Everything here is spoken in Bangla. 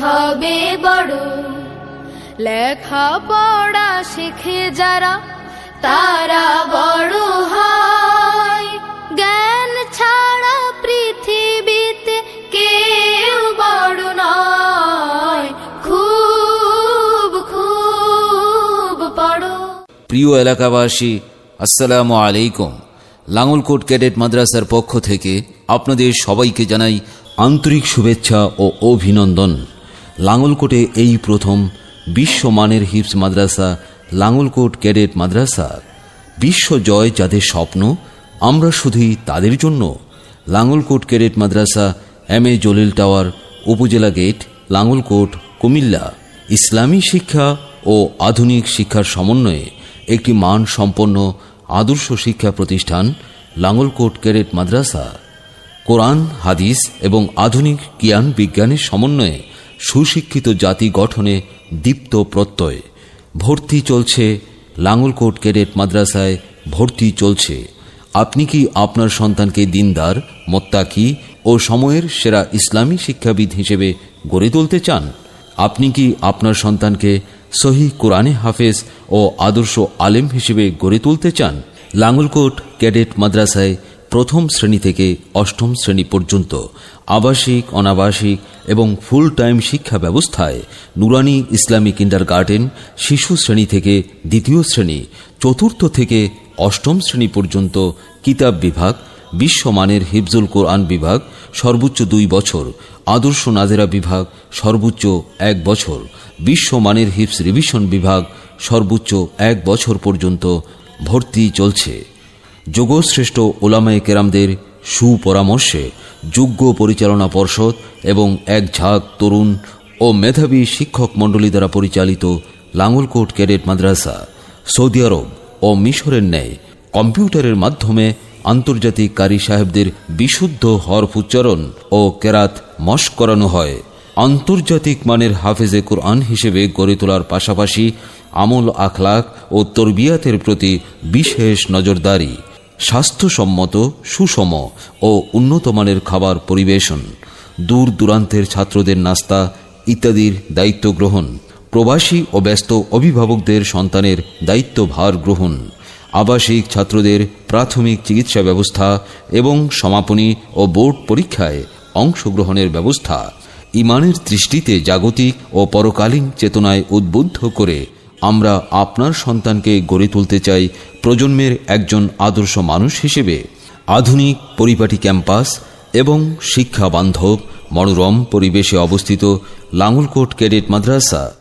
হবে বড়। লেখা পড়া শিখে যারা, তারা বড় হয়। জ্ঞান ছাড়া পৃথিবীতে কেউ বড় নয়। খুব খুব পড়ো প্রিয় এলাকাবাসী, আসসালামু আলাইকুম। লাঙ্গলকোট ক্যাডেট মাদ্রাসার পক্ষ থেকে আপনাদের সবাইকে জানাই আন্তরিক শুভেচ্ছা ও অভিনন্দন। লাঙ্গলকোটে এই প্রথম বিশ্বমানের হিপস মাদ্রাসা, লাঙ্গলকোট ক্যাডেট মাদ্রাসা। বিশ্ব জয় যাদের স্বপ্ন, আমরা শুধুই তাদের জন্য। Langalkot cadet Madrasa M A Jalil tower, Upazila gate, Langalkot, Comilla. ইসলামী শিক্ষা ও আধুনিক শিক্ষার সমন্বয়ে একটি মান সম্পন্ন আদর্শ শিক্ষা প্রতিষ্ঠান, লাঙ্গলকোট ক্যাডেট মাদ্রাসা। কোরআন, হাদিস এবং আধুনিক জ্ঞান বিজ্ঞানের সমন্বয়ে সুশিক্ষিত জাতি গঠনে দীপ্ত প্রত্যয়। ভর্তি চলছে লাঙ্গলকোট ক্যাডেট মাদ্রাসায় ভর্তি চলছে। আপনি কি আপনার সন্তানকে দিনদার, মোত্তাকি ও সময়ের সেরা ইসলামী শিক্ষাবিদ হিসেবে গড়ে তুলতে চান? আপনি কি আপনার সন্তানকে সহি কোরআনে হাফেজ ও আদর্শ আলেম হিসেবে গড়ে তুলতে চান? লাঙ্গলকোট ক্যাডেট মাদ্রাসায় প্রথম শ্রেণি থেকে অষ্টম শ্রেণি পর্যন্ত আবাসিক, অনাবাসিক এবং ফুল টাইম শিক্ষা ব্যবস্থায় নুরানি ইসলামী কিন্ডার গার্ডেন শিশু শ্রেণি থেকে দ্বিতীয় শ্রেণি, চতুর্থ থেকে অষ্টম শ্রেণি পর্যন্ত কিতাব বিভাগ, বিশ্বমানের হিফজুল কোরআন বিভাগ, সর্বোচ্চ দুই বছর, আদর্শ নাজেরা বিভাগ, সর্বোচ্চ এক বছর, বিশ্বমানের হিপস রিভিশন বিভাগ, সর্বোচ্চ এক বছর পর্যন্ত ভর্তি চলছে। যোগশ্রেষ্ঠ ওলামায়ে কেরামদের সুপরামর্শে যোগ্য পরিচালনা পর্ষদ এবং এক ঝাঁক তরুণ ও মেধাবী শিক্ষক মণ্ডলী দ্বারা পরিচালিত লাঙ্গলকোট ক্যাডেট মাদ্রাসা, সৌদি আরব ও মিশরের ন্যায় কম্পিউটারের মাধ্যমে আন্তর্জাতিক কারি সাহেবদের বিশুদ্ধ হরফ উচ্চারণ ও কেরাত মশ করানো হয়। আন্তর্জাতিক মানের হাফেজে কোরআন হিসেবে গড়ে তোলার পাশাপাশি আমল আখলাক ও তরবিয়াতের প্রতি বিশেষ নজরদারি। স্বাস্থ্যসম্মত, সুষম ও উন্নতমানের খাবার পরিবেশন, দূর দূরান্তের ছাত্রদের নাস্তা ইত্যাদির দায়িত্ব গ্রহণ, প্রবাসী ও ব্যস্ত অভিভাবকদের সন্তানের দায়িত্বভার গ্রহণ, আবাসিক ছাত্রদের প্রাথমিক চিকিৎসা ব্যবস্থা এবং সমাপনী ও বোর্ড পরীক্ষায় অংশগ্রহণের ব্যবস্থা, ইমানের দৃষ্টিতে জাগতিক ও পরকালীন চেতনায় উদ্বুদ্ধ করে আমরা আপনার সন্তানকে গড়ে তুলতে চাই প্রজন্মের একজন আদর্শ মানুষ হিসেবে। আধুনিক পরিপাটি ক্যাম্পাস এবং শিক্ষা বান্ধব, মনোরম পরিবেশে অবস্থিত লাঙ্গলকোট ক্যাডেট মাদ্রাসা।